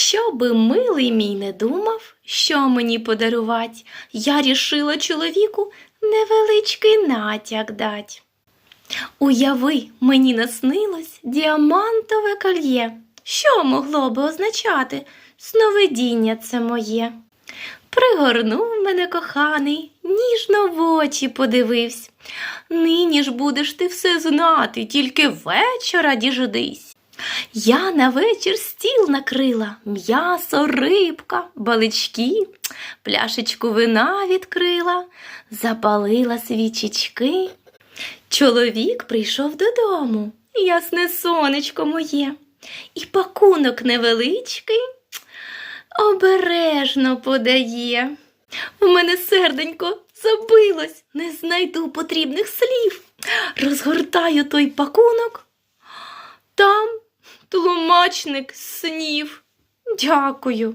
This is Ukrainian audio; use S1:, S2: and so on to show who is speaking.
S1: Щоби милий мій не думав, що мені подарувать, я рішила чоловіку невеличкий натяк дать. Уяви, мені наснилось діамантове кольє. Що могло би означати? Сновидіння це моє. Пригорнув мене коханий, ніжно в очі подивився. Нині ж будеш ти все знати, тільки вечора діждись. Я на вечір стіл накрила м'ясо, рибка, балички, пляшечку вина відкрила, запалила свічечки. Чоловік прийшов додому, ясне сонечко моє, і пакунок невеличкий обережно подає. У мене серденько забилось, не знайду потрібних слів. Розгортаю той пакунок. Там снів. Дякую.